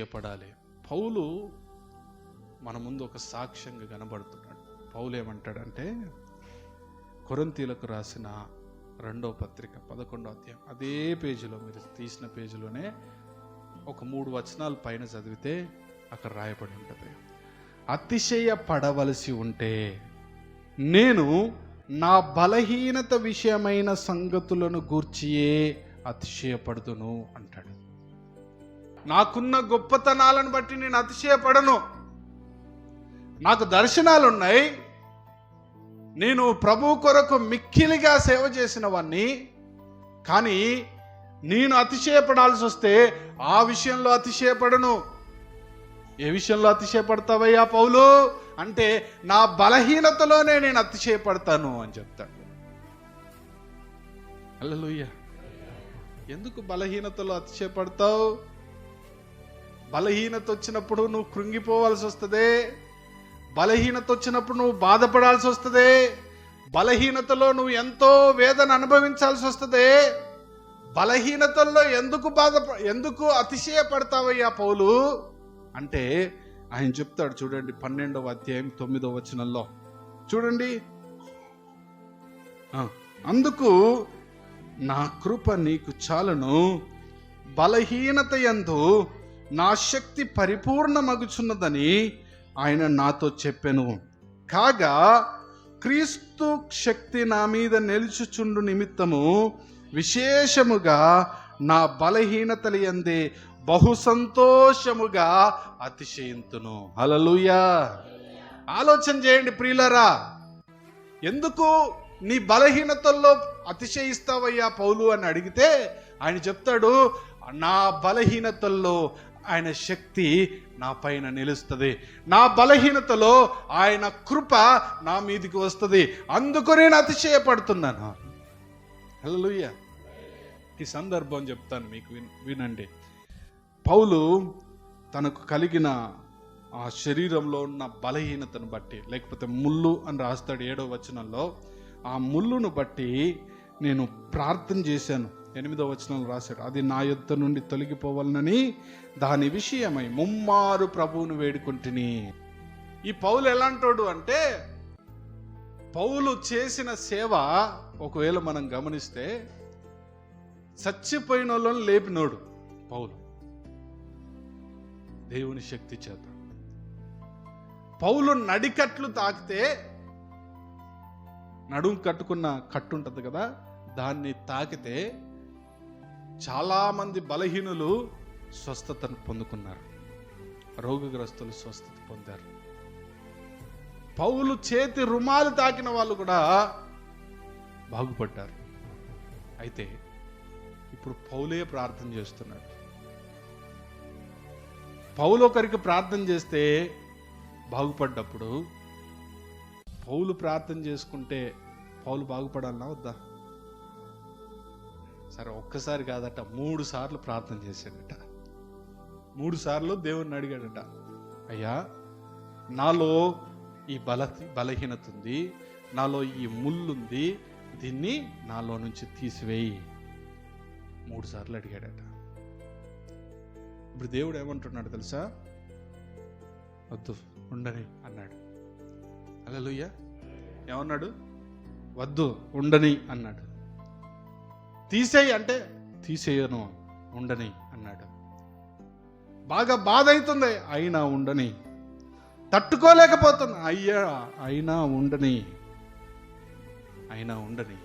చేయపడాలి పౌలు మన ముందు ఒక సాక్ష్యంగా కనబడుతున్నాడు. పౌలు ఏమంటాడంటే కొరంతీలకు రాసిన రెండో పత్రిక పదకొండో అధ్యాయం. అదే పేజీలో మీరు తీసిన పేజీలోనే ఒక మూడు వచనాలు పైన చదివితే అక్కడ రాయబడి ఉంటుంది. అతిశయ పడవలసి ఉంటే నేను నా బలహీనత విషయమైన సంగతులను గూర్చియే అతిశయపడుతును అంటాడు. నాకున్న గొప్పతనాలను బట్టి నేను అతిశయపడను. నాకు దర్శనాలు ఉన్నాయి నేను ప్రభు కొరకు మిక్కిలిగా సేవ చేసిన వాణ్ణి కానీ నేను అతిశయపడాల్సి వస్తే ఆ విషయంలో అతిశయపడను. ఏ విషయంలో అతిశయపడతావయ్యా పౌలు? అంటే నా బలహీనతలోనే నేను అతిశయపడతాను అని చెప్తాడు. అల్లలుయ్య ఎందుకు బలహీనతలో అతిశయపడతావు? బలహీనత వచ్చినప్పుడు నువ్వు కృంగిపోవాల్సి వస్తుంది. బలహీనత వచ్చినప్పుడు నువ్వు బాధపడాల్సి వస్తుంది. బలహీనతలో నువ్వు ఎంతో వేదన అనుభవించాల్సి వస్తుంది. బలహీనతల్లో ఎందుకు బాధ ఎందుకు అతిశయపడతావయ్యా పౌలు? అంటే ఆయన చెప్తాడు చూడండి పన్నెండవ అధ్యాయం తొమ్మిదవ వచనంలో. చూడండి. అందుకు నా కృప నీకు చాలను. బలహీనత ఎందు నా శక్తి పరిపూర్ణమగుచున్నదని ఆయన నాతో చెప్పెను. కాగా క్రీస్తు శక్తి నా మీద నిలుచుచుండు నిమిత్తము విశేషముగా నా బలహీనతలు ఎందే బహు సంతోషముగా అతిశయింతును. హలలుయా ఆలోచన చేయండి ప్రియులరా. ఎందుకు నీ బలహీనతల్లో అతిశయిస్తావయ్యా పౌలు అని అడిగితే ఆయన చెప్తాడు నా బలహీనతల్లో ఆయన శక్తి నా పైన నిలుస్తుంది. నా బలహీనతలో ఆయన కృప నా మీదికి వస్తుంది. అందుకు నేను అతిశయపడుతున్నాను. హలోయ ఈ సందర్భం చెప్తాను మీకు వినండి. పౌలు తనకు కలిగిన ఆ శరీరంలో ఉన్న బలహీనతను బట్టి లేకపోతే ముళ్ళు అని రాస్తాడు ఏడో వచనంలో ఆ ముళ్ళును బట్టి నేను ప్రార్థన చేశాను. ఎనిమిదో వచనంలో రాశాడు. అది నా యుద్ధ నుండి తొలగిపోవాలనని దాని విషయమై ముమ్మారు ప్రభువును వేడుకుంటుని. ఈ పౌలు ఎలాంటోడు అంటే పౌలు చేసిన సేవ ఒకవేళ మనం గమనిస్తే చచ్చిపోయిన వాళ్ళని లేపినోడు పౌలు. దేవుని శక్తి చేత. పౌలు నడికట్లు తాకితే నడుము కట్టుకున్న కట్టు ఉంటుంది కదా దాన్ని తాకితే చాలామంది బలహీనులు స్వస్థతను పొందుకున్నారు. రోగగ్రస్తులు స్వస్థత పొందారు. పౌలు చేతి రుమాలు తాకిన వాళ్ళు కూడా బాగుపడ్డారు. అయితే ఇప్పుడు పౌలే ప్రార్థన చేస్తున్నాడు. పౌలు ఒకరికి ప్రార్థన చేస్తే బాగుపడ్డప్పుడు పౌలు ప్రార్థన చేసుకుంటే పౌలు బాగుపడాలన్నా వద్దా? సరే ఒక్కసారి కాదట మూడు సార్లు ప్రార్థన చేశాడట. మూడు సార్లు దేవుణ్ణి అడిగాడట. అయ్యా నాలో ఈ బల బలహీనత ఉంది నాలో ఈ ముళ్ళుంది దీన్ని నాలో నుంచి తీసివేయి. మూడు సార్లు అడిగాడట. ఇప్పుడు దేవుడు ఏమంటున్నాడు తెలుసా? వద్దు ఉండని అన్నాడు. అలలుయ్య ఏమన్నాడు? వద్దు ఉండని అన్నాడు. తీసేయి అంటే తీసేయను ఉండని అన్నాడు. బాగా బాధ అవుతుంది అయినా ఉండని. తట్టుకోలేకపోతున్నా అయ్యా అయినా ఉండని. అయినా ఉండని.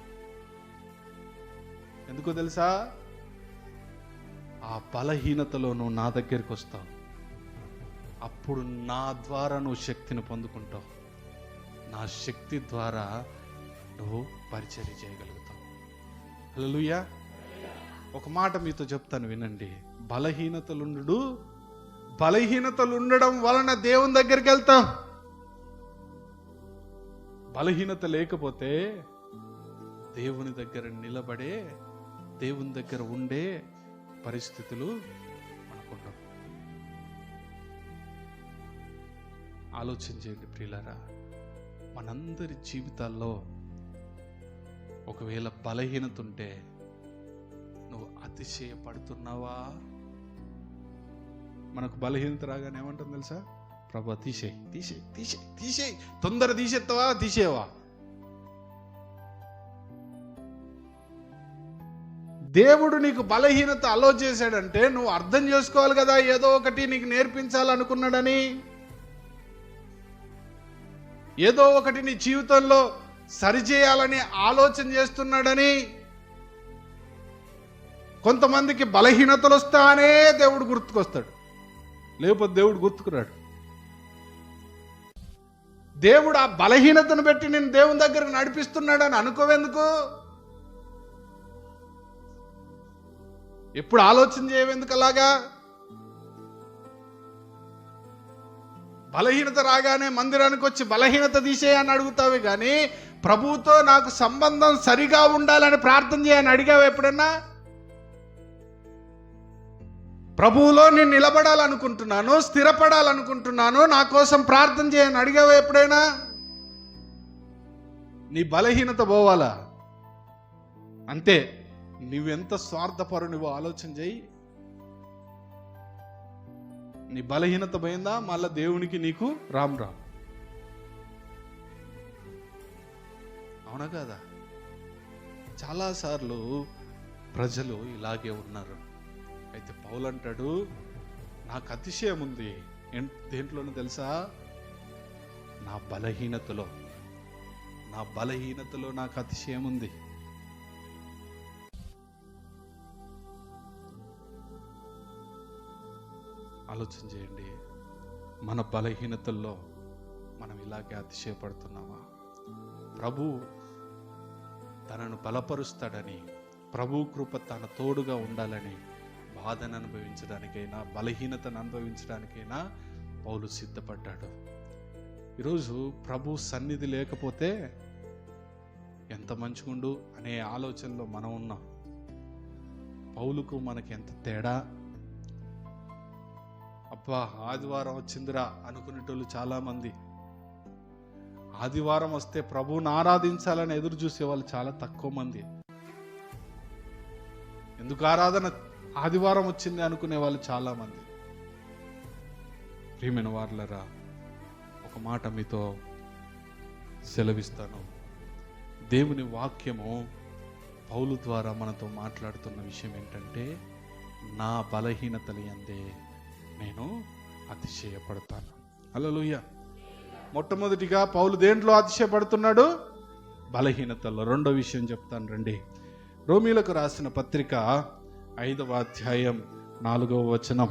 ఎందుకో తెలుసా? ఆ బలహీనతలో నువ్వు నా దగ్గరికి వస్తావు. అప్పుడు నా ద్వారా నువ్వు శక్తిని పొందుకుంటావు. నా శక్తి ద్వారా నువ్వు పరిచర్య చేయగలుగుతావు. హల్లెలూయా. ఒక మాట మీతో చెప్తాను వినండి. బలహీనతలుండు బలహీనతలు ఉండడం వలన దేవుని దగ్గరికి వెళ్తాం. బలహీనత లేకపోతే దేవుని దగ్గర నిలబడే దేవుని దగ్గర ఉండే పరిస్థితులు మనకుండవు. ఆలోచించేయండి ప్రియులారా. మనందరి జీవితాల్లో ఒకవేళ బలహీనత ఉంటే నువ్వు అతిశయపడుతున్నావా? మనకు బలహీనత రాగానే ఏమంటుంది తెలుసా? ప్రభా తీసేయి. తీసేయి తీసేయి తీసేయి. తొందర తీసేస్తావా తీసేవా దేవుడు నీకు బలహీనత అలో చేశాడంటే నువ్వు అర్థం చేసుకోవాలి కదా ఏదో ఒకటి నీకు నేర్పించాలనుకున్నాడని. ఏదో ఒకటి నీ జీవితంలో సరిచేయాలని ఆలోచన చేస్తున్నాడని కొంతమందికి బలహీనతలు వస్తానే దేవుడు గుర్తుకొస్తాడు. లేకపోతే దేవుడు గుర్తుకురాడు. దేవుడు ఆ బలహీనతను పెట్టి నేను దేవుని దగ్గరకు నడిపిస్తున్నాడని అనుకోవెందుకు? ఎప్పుడు ఆలోచన చేయవెందుకు అలాగా? బలహీనత రాగానే మందిరానికి వచ్చి బలహీనత తీసేయని అడుగుతావి కానీ ప్రభుతో నాకు సంబంధం సరిగా ఉండాలని ప్రార్థన చేయని అడిగావు ఎప్పుడన్నా? ప్రభువులో నేను నిలబడాలనుకుంటున్నాను స్థిరపడాలనుకుంటున్నాను నా కోసం ప్రార్థన చేయని అడిగావు ఎప్పుడైనా? నీ బలహీనత పోవాలా? అంతే నువ్వెంత స్వార్థపరునివో ఆలోచన చేయి. నీ బలహీనత పోయిందా? మళ్ళా దేవునికి నీకు రామ్ రామ్. అవునా కదా? చాలాసార్లు ప్రజలు ఇలాగే ఉన్నారు. అయితే పౌలు అంటాడు నాకు అతిశయం ఉంది. ఏం- దేంట్లోనూ తెలుసా? నా బలహీనతలో. నా బలహీనతలో నాకు అతిశయం ఉంది. ఆలోచన చేయండి. మన బలహీనతల్లో మనం ఇలాగే అతిశయపడుతున్నామా? ప్రభు తనను బలపరుస్తాడని ప్రభు కృప తన తోడుగా ఉండాలని బాధను అనుభవించడానికైనా బలహీనతను అనుభవించడానికైనా పౌలు సిద్ధపడ్డాడు. ఈరోజు ప్రభు సన్నిధి లేకపోతే ఎంత మంచిగుండు అనే ఆలోచనలో మనం ఉన్నాం. పౌలుకు మనకి ఎంత తేడా? అబ్బా ఆదివారం వచ్చిందిరా అనుకునేటోళ్ళు చాలామంది. ఆదివారం వస్తే ప్రభువుని ఆరాధించాలని ఎదురు చూసే వాళ్ళు చాలా తక్కువ మంది. ఎందుకు ఆరాధన ఆదివారం వచ్చింది అనుకునే వాళ్ళు చాలా మంది. ప్రియమైన వార్లరా ఒక మాట మీతో సెలవిస్తాను. దేవుని వాక్యము పౌలు ద్వారా మనతో మాట్లాడుతున్న విషయం ఏంటంటే నా బలహీనతలు అందే నేను అతిశయపడతాను. అలలుయ్యా మొట్టమొదటిగా పౌలు దేంట్లో అతిశయపడుతున్నాడు? బలహీనతలో రెండో విషయం చెప్తాను రండి. రోమీలకు రాసిన పత్రిక ఐదవ అధ్యాయం నాలుగవ వచనం.